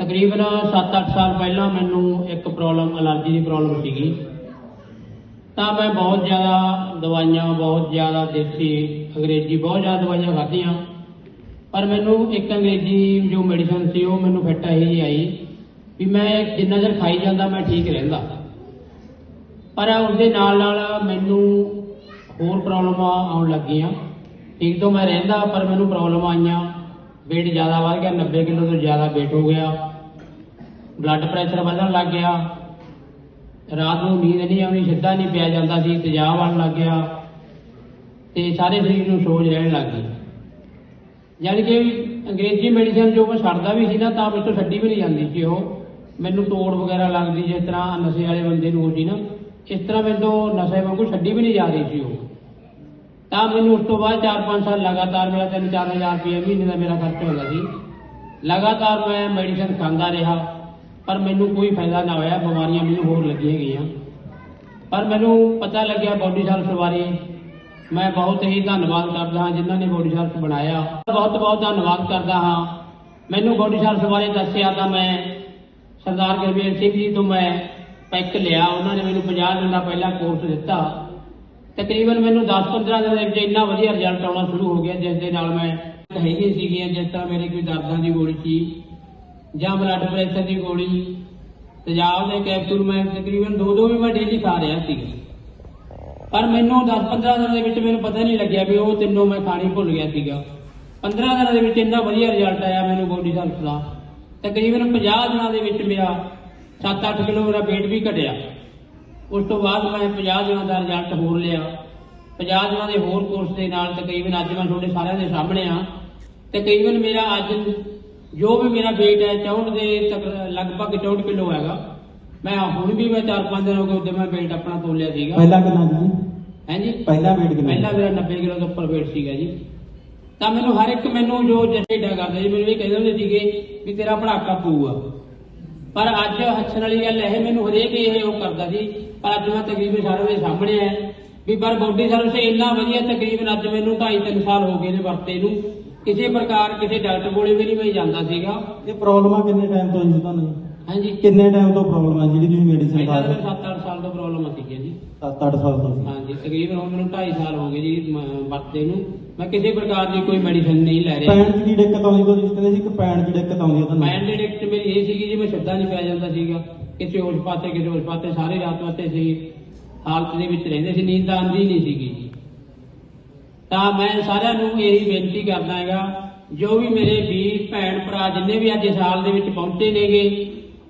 ਤਕਰੀਬਨ 7-8 ਸਾਲ ਪਹਿਲਾਂ ਮੈਨੂੰ ਇੱਕ ਪ੍ਰੋਬਲਮ ਅਲਰਜੀ ਦੀ ਪ੍ਰੋਬਲਮ ਸੀਗੀ। ਤਾਂ ਮੈਂ ਬਹੁਤ ਜ਼ਿਆਦਾ ਦਵਾਈਆਂ, ਬਹੁਤ ਜ਼ਿਆਦਾ ਦੇਸੀ ਅੰਗਰੇਜ਼ੀ, ਬਹੁਤ ਜ਼ਿਆਦਾ ਦਵਾਈਆਂ ਖਾਧੀਆਂ। ਪਰ ਮੈਨੂੰ ਇੱਕ ਅੰਗਰੇਜ਼ੀ ਜੋ ਮੈਡੀਸਨ ਸੀ, ਉਹ ਮੈਨੂੰ ਫਿੱਟ ਇਹੀ ਆਈ ਵੀ ਮੈਂ ਜਿੰਨਾ ਚਿਰ ਖਾਈ ਜਾਂਦਾ, ਮੈਂ ਠੀਕ ਰਹਿੰਦਾ। ਪਰ ਉਸਦੇ ਨਾਲ ਨਾਲ ਮੈਨੂੰ ਹੋਰ ਪ੍ਰੋਬਲਮਾਂ ਆਉਣ ਲੱਗੀਆਂ। ਠੀਕ ਤੋਂ ਮੈਂ ਰਹਿੰਦਾ, ਪਰ ਮੈਨੂੰ ਪ੍ਰੋਬਲਮ ਆਈਆਂ। Weight ਜ਼ਿਆਦਾ ਵੱਧ ਗਿਆ 90 ਕਿਲੋ ਤੋਂ ਜ਼ਿਆਦਾ weight ਹੋ ਗਿਆ। ਬਲੱਡ ਪ੍ਰੈਸ਼ਰ ਵਧਣ ਲੱਗ ਗਿਆ। ਰਾਤ ਨੂੰ ਨੀਂਦ ਨਹੀਂ ਆਉਣੀ, ਸਿੱਧਾ ਨਹੀਂ ਪਿਆ ਜਾਂਦਾ ਸੀ, ਤੇਜ਼ਾਬ ਆਉਣ ਲੱਗ ਗਿਆ ਤੇ ਸਾਰੇ ਸਰੀਰ ਨੂੰ ਸੋਜ ਰਹਿਣ ਲੱਗ ਗਈ। ਯਾਨੀ ਕਿ ਅੰਗਰੇਜ਼ੀ ਮੈਡੀਸਨ ਜੋ ਮੈਂ ਛੱਡਦਾ ਵੀ ਸੀ ਨਾ, ਤਾਂ ਮੇਰੇ ਤੋਂ ਛੱਡੀ ਵੀ ਨਹੀਂ ਜਾਂਦੀ ਸੀ ਉਹ। ਮੈਨੂੰ ਤੋੜ ਵਗੈਰਾ ਲੱਗਦੀ, ਜਿਸ ਤਰ੍ਹਾਂ ਨਸ਼ੇ ਵਾਲੇ ਬੰਦੇ ਨੂੰ ਹੁੰਦੀ ਨਾ, ਇਸ ਤਰ੍ਹਾਂ ਮੈਨੂੰ ਤੋਂ ਨਸ਼ੇ ਵਾਂਗੂ ਛੱਡੀ ਵੀ ਨਹੀਂ ਜਾ ਰਹੀ ਸੀ ਉਹ। ਤਾਂ ਮੈਨੂੰ ਉਸ ਤੋਂ ਬਾਅਦ 4-5 ਸਾਲ ਲਗਾਤਾਰ ਮੇਰਾ 3-4000 ਰੁਪਏ ਮਹੀਨੇ ਦਾ ਮੇਰਾ ਖਰਚ ਹੁੰਦਾ ਸੀ। ਲਗਾਤਾਰ ਮੈਂ ਮੈਡੀਸਨ ਖਾਂਦਾ ਰਿਹਾ, ਪਰ ਮੈਨੂੰ ਕੋਈ ਫਾਇਦਾ ਨਾ ਹੋਇਆ, ਬਿਮਾਰੀਆਂ ਮੈਨੂੰ ਹੋਰ ਲੱਗੀਆਂ ਗਈਆਂ। ਪਰ ਮੈਨੂੰ ਪਤਾ ਲੱਗਿਆ ਬੋਡੀ ਹੈਲਥ ਬਾਰੇ। ਮੈਂ ਬਹੁਤ ਹੀ ਧੰਨਵਾਦ ਕਰਦਾ ਹਾਂ ਜਿਨ੍ਹਾਂ ਨੇ ਬੋਡੀ ਹੈਲਥ ਬਣਾਇਆ। ਬਹੁਤ ਬਹੁਤ ਧੰਨਵਾਦ ਕਰਦਾ ਹਾਂ। ਮੈਨੂੰ ਬੋਡੀ ਹੈਲਥ ਬਾਰੇ ਦੱਸਿਆ ਤਾਂ ਮੈਂ ਸਰਦਾਰ ਗੁਰਮੇਲ ਸਿੰਘ ਜੀ ਤੋਂ ਮੈਂ ਪੈਕ ਲਿਆ। ਉਹਨਾਂ ਨੇ ਮੈਨੂੰ 50 ਦਿਨ ਦਾ ਪਹਿਲਾ ਕੋਰਸ ਦਿੱਤਾ। ਤਕਰੀਬਨ ਮੈਨੂੰ 10-15 ਦਿਨ ਦੇ ਵਿੱਚ ਇੰਨਾ ਵਧੀਆ ਰਿਜ਼ਲਟ ਆਉਣਾ ਸ਼ੁਰੂ ਹੋ ਗਿਆ, ਜਿਸ ਦੇ ਨਾਲ ਮੈਂ ਹੈਗੀ ਸੀਗੀਆਂ ਜਿਸ ਤਰ੍ਹਾਂ ਮੇਰੇ ਕੋਈ ਦਰਦਾਂ ਦੀ ਗੋਲੀ ਸੀ, ਜਾਂ ਬਲੱਡ ਪ੍ਰੈਸ਼ਰ ਦੀ ਗੋਲੀ, ਤੇਜ਼ਾਬ ਦੇ ਕੈਪਸੂਲ ਮੈਂ ਤਕਰੀਬਨ ਦੋ ਦੋ ਵੀ ਮੈਂ ਡੇਲੀ ਖਾ ਰਿਹਾ ਸੀ ਪਰ ਮੈਨੂੰ 10-15 ਦਿਨਾਂ ਦੇ ਵਿੱਚ ਮੈਨੂੰ ਪਤਾ ਨਹੀਂ ਲੱਗਿਆ ਵੀ ਉਹ ਤਿੰਨੋਂ ਮੈਂ ਖਾਣੀ ਭੁੱਲ ਗਿਆ ਸੀਗਾ। 15 ਦਿਨਾਂ ਦੇ ਵਿੱਚ ਇੰਨਾ ਵਧੀਆ ਰਿਜ਼ਲਟ ਆਇਆ ਮੈਨੂੰ ਬੋਡੀ ਹੈਲਥ ਦਾ। ਤਕਰੀਬਨ 50 ਦਿਨਾਂ ਦੇ ਵਿੱਚ ਮੇਰਾ 7-8 ਕਿਲੋ ਮੇਰਾ weight ਵੀ ਘਟਿਆ। ਉਸ ਤੋਂ ਬਾਅਦ ਮੈਂ 50 ਦਿਨਾਂ ਦਾ ਰਿਜ਼ਲਟ ਹੋਰ ਲਿਆ। 50 ਦਿਨਾਂ ਦੇ ਹੋਰ ਕੋਰਸ ਦੇ ਨਾਲ ਤਕਰੀਬਨ ਅੱਜ ਮੈਂ ਤੁਹਾਡੇ ਸਾਰਿਆਂ ਦੇ ਸਾਹਮਣੇ ਆ ਤਕਰੀਬਨ ਮੇਰਾ ਅੱਜ ਜੋ ਵੀ ਮੇਰਾ weight ਹੈ 64 ਦੇ ਲਗਭਗ 64 ਕਿਲੋ ਹੈਗਾ। ਮੈਂ ਹੁਣ ਵੀ ਮੈਂ 4-5 ਦਿਨ ਹੋ ਗਏ ਉਦੋਂ ਮੈਂ weight ਆਪਣਾ ਤੋਲਿਆ ਸੀਗਾ। ਪਹਿਲਾਂ ਕਿੰਨਾ ਸੀ? ਹਾਂਜੀ? ਪਹਿਲਾਂ weight ਕਿੰਨਾ ਪਹਿਲਾਂ ਮੇਰਾ 90 ਕਿਲੋ ਤੋਂ ਉੱਪਰ weight ਸੀਗਾ ਜੀ। ਤਾਂ ਮੈਨੂੰ ਹਰ ਇੱਕ ਮੈਨੂੰ ਜੋ ਜੱਟੇਡਾ ਕਰਦਾ ਜੀ ਮੈਨੂੰ ਇਹ ਕਹਿੰਦੇ ਹੁੰਦੇ ਸੀਗੇ ਵੀ ਤੇਰਾ ਪੜਾਕਾ ਪਊਗਾ। ਪਰ ਅੱਜ ਹੱਸਣ ਵਾਲੀ ਗੱਲ ਇਹ, ਮੈਨੂੰ ਹਰੇਕ ਇਹ ਉਹ ਕਰਦਾ ਸੀ, ਪਰ ਅੱਜ ਮੈਂ ਤਕਰੀਬਨ ਸਾਰਿਆਂ ਦੇ ਸਾਹਮਣੇ ਆ ਵੀ ਪਰ ਬੋਡੀ ਸਰਵਿਸ ਇੰਨਾ ਵਧੀਆ, ਤਕਰੀਬਨ ਅੱਜ ਮੈਨੂੰ 2.5 3 ਸਾਲ ਹੋ ਗਏ ਨੇ ਵਰਤੇ ਨੂੰ। ਕਿਸੇ ਪ੍ਰਕਾਰ ਕਿਸੇ ਡਾਕਟਰ ਕੋਲੇ ਵੀ ਨਹੀਂ ਮੈਂ ਜਾਂਦਾ ਸੀਗਾ। ਇਹ ਪ੍ਰੋਬਲਮ ਕਿੰਨੇ ਟਾਈਮ ਤੋਂ ਸੀ ਤੁਹਾਨੂੰ? ਹਾਂਜੀ। ਕਿੰਨੇ ਟਾਈਮ ਤੋਂ ਪ੍ਰੋਬਲਮ ਹੈ ਜਿਹੜੀ ਤੁਸੀਂ ਮੈਡੀਸਿਨ ਖਾ ਪਹਿਲਾਂ ਰਹੇ ਤਾਂ 7-8 ਸਾਲ ਤੋਂ ਪ੍ਰੋਬਲਮ ਆ ਸੀਗੀ ਜੀ। 7-8 ਸਾਲ ਤੋਂ ਹਾਂਜੀ ਤਕਰੀਬਨ ਹੁਣ ਮੈਨੂੰ 2.5 ਸਾਲ ਹੋ ਗਏ ਜੀ ਮ- ਵਰਤੇ ਨੂੰ। ਮੈਂ ਕਿਸੇ ਪ੍ਰਕਾਰ ਦੀ ਕੋਈ ਮੈਡੀਸਨ ਨਹੀਂ ਲੈ ਰਿਹਾ। ਪੈਣ ਦੀ ਦਿੱਕਤ ਆਉਂਦੀ ਤੋਂ ਤੁਸੀਂ ਕਹਿੰਦੇ ਸੀ ਕਿ ਪੈਣ ਦੀ ਦਿੱਕਤ ਆਉਂਦੀ ਹੈ ਤੁਹਾਨੂੰ। ਮਾਈਂਡ ਡਿਕਟ ਮੇਰੀ ਇਹ ਸੀਗੀ ਜੀ ਮੈਂ ਸਿੱਧਾ ਨਹੀਂ ਪੈ ਜਾਂਦਾ ਸੀਗਾ। ਕਿਸੇ ਉਸ ਪਾਸੇ ਕਿਸੇ ਉਸ ਪਾਸੇ ਸਾਰੇ ਰਾਤ ਵਾਤੇ ਸੀ ਹਾਲਤ ਦੇ ਵਿੱਚ ਰਹਿੰਦੇ ਸੀ ਨੀਂਦ ਤਾਂ ਆਉਂਦੀ ਨਹੀਂ ਸੀਗੀ ਜੀ। ਤਾਂ ਮੈਂ ਸਾਰਿਆਂ ਨੂੰ ਇਹੀ ਬੇਨਤੀ ਕਰਦਾ ਹੈਗਾ ਜੋ ਵੀ ਮੇਰੇ ਵੀਰ ਭੈਣ ਭਰਾ ਜਿੰਨੇ ਵੀ ਅੱਜ ਇਸ ਹਾਲ ਦੇ ਵਿੱਚ ਪਹੁੰਚੇ ਨੇਗੇ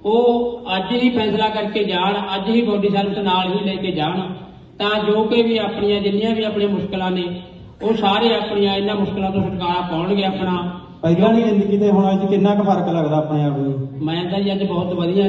ਉਹ ਅੱਜ ਹੀ ਫੈਸਲਾ ਕਰਕੇ ਜਾਣ ਅੱਜ ਹੀ ਬੋਡੀ ਸਰਵਿਸ ਨਾਲ ਹੀ ਲੈ ਕੇ ਜਾਣ ਤਾਂ ਜੋ ਕਿ ਵੀ ਆਪਣੀਆਂ ਜਿੰਨੀਆਂ ਵੀ ਆਪਣੀਆਂ ਮੁਸ਼ਕਲਾਂ ਨੇ ਉਹ ਸਾਰੇ ਆਪਣੀਆਂ ਇਹਨਾਂ ਮੁਸ਼ਕਲਾਂ ਤੋਂ ਛੁਟਕਾਰਾ ਪਾਉਣਗੇ ਆਪਣਾ। ਪਹਿਲਾਂ ਦੀ ਜ਼ਿੰਦਗੀ ਤੇ ਹੁਣ ਅੱਜ ਕਿੰਨਾ ਕੁ ਫ਼ਰਕ ਲੱਗਦਾ ਆਪਣੇ ਆਪ ਨੂੰ? ਮੈਂ ਤਾਂ ਜੀ ਅੱਜ ਬਹੁਤ ਵਧੀਆ